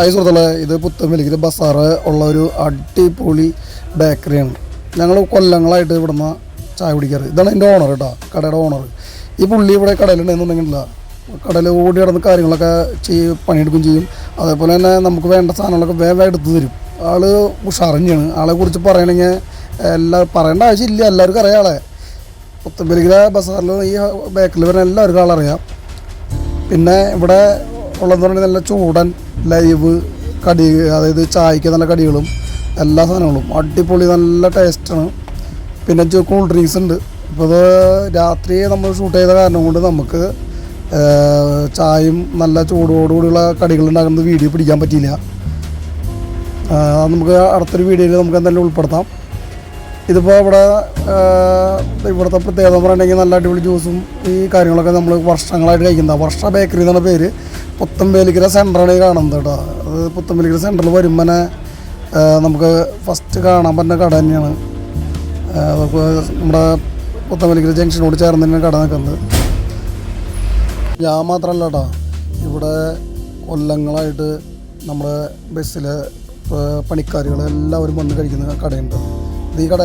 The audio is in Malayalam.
ഹായ് സുഹൃത്തുക്കളെ ഇത് പുത്തമ്പലിക്കൽ ബസാറ് ഉള്ള ഒരു അടിപൊളി ബേക്കറിയാണ്. ഞങ്ങൾ കൊല്ലങ്ങളായിട്ട് ഇവിടുന്ന് ചായ കുടിക്കാറ്. ഇതാണ് എന്റെ ഓണർ കേട്ടോ കടയുടെ ഓണർ ഈ പുള്ളി ഇവിടെ കടയിലുണ്ടെന്നുണ്ടെങ്കിലില്ല കടയിൽ ഓടി നടന്ന് കാര്യങ്ങളൊക്കെ ചെയ്യും പണിയെടുക്കും ചെയ്യും. അതേപോലെ തന്നെ നമുക്ക് വേണ്ട സാധനങ്ങളൊക്കെ വേഗം എടുത്തു തരും. ഉഷാറഞ്ഞാണ് ആളെ കുറിച്ച് പറയണമെങ്കിൽ എല്ലാ പറയേണ്ട ആവശ്യമില്ല. എല്ലാവർക്കും അറിയാം ആളെ. പുത്തമ്പലിക്കല ബസാറിൽ ഈ ബേക്കറിൽ വരുന്ന എല്ലാവർക്കും ആളറിയാം പിന്നെ ഇവിടെ ഉള്ളതെന്ന് പറഞ്ഞാൽ നല്ല ചൂടൻ ലൈവ് കടി അതായത് ചായക്ക് നല്ല കടികളും എല്ലാ സാധനങ്ങളും. അടിപൊളി നല്ല ടേസ്റ്റാണ് പിന്നെ കൂൾ ഡ്രിങ്ക്സ് ഉണ്ട്. ഇപ്പോൾ ഇത് രാത്രി നമ്മൾ ഷൂട്ട് ചെയ്ത കാരണം കൊണ്ട് നമുക്ക് ചായയും നല്ല ചൂടോടുകൂടിയുള്ള കടികൾ ഉണ്ടാക്കുന്നത് വീഡിയോ പിടിക്കാൻ പറ്റിയില്ല. നമുക്ക് അടുത്തൊരു വീഡിയോയിൽ നമുക്ക് എന്തായാലും ഉൾപ്പെടുത്താം. ഇതിപ്പോൾ ഇവിടെ ഇവിടുത്തെ പ്രത്യേകത എന്ന് പറഞ്ഞിട്ടുണ്ടെങ്കിൽ നല്ല അടിപൊളി ജ്യൂസും ഈ കാര്യങ്ങളൊക്കെ നമ്മൾ വർഷങ്ങളായിട്ട് കഴിക്കുന്നത് വർഷ ബേക്കറി എന്നാണ് പേര്. പുത്തമ്പേലിക്കര സെന്ററാണ് ഈ കാണുന്നത് കേട്ടോ. അത് പുത്തമ്പേലിക്കര സെന്ററിൽ വരുമ്പോൾ നമുക്ക് ഫസ്റ്റ് കാണാൻ പറ്റുന്ന കട തന്നെയാണ്. നമുക്ക് നമ്മുടെ പുത്തമ്പേലിക്കര ജംഗ്ഷനോട് ചേർന്ന് തന്നെയാണ് കട നിൽക്കുന്നത്. ഞാൻ മാത്രമല്ല കേട്ടോ ഇവിടെ കൊല്ലങ്ങളായിട്ട് നമ്മുടെ ബസ്സിലെ പണിക്കാരികൾ എല്ലാവരും വന്ന് കഴിക്കുന്ന കടയുണ്ട്. ഈ കട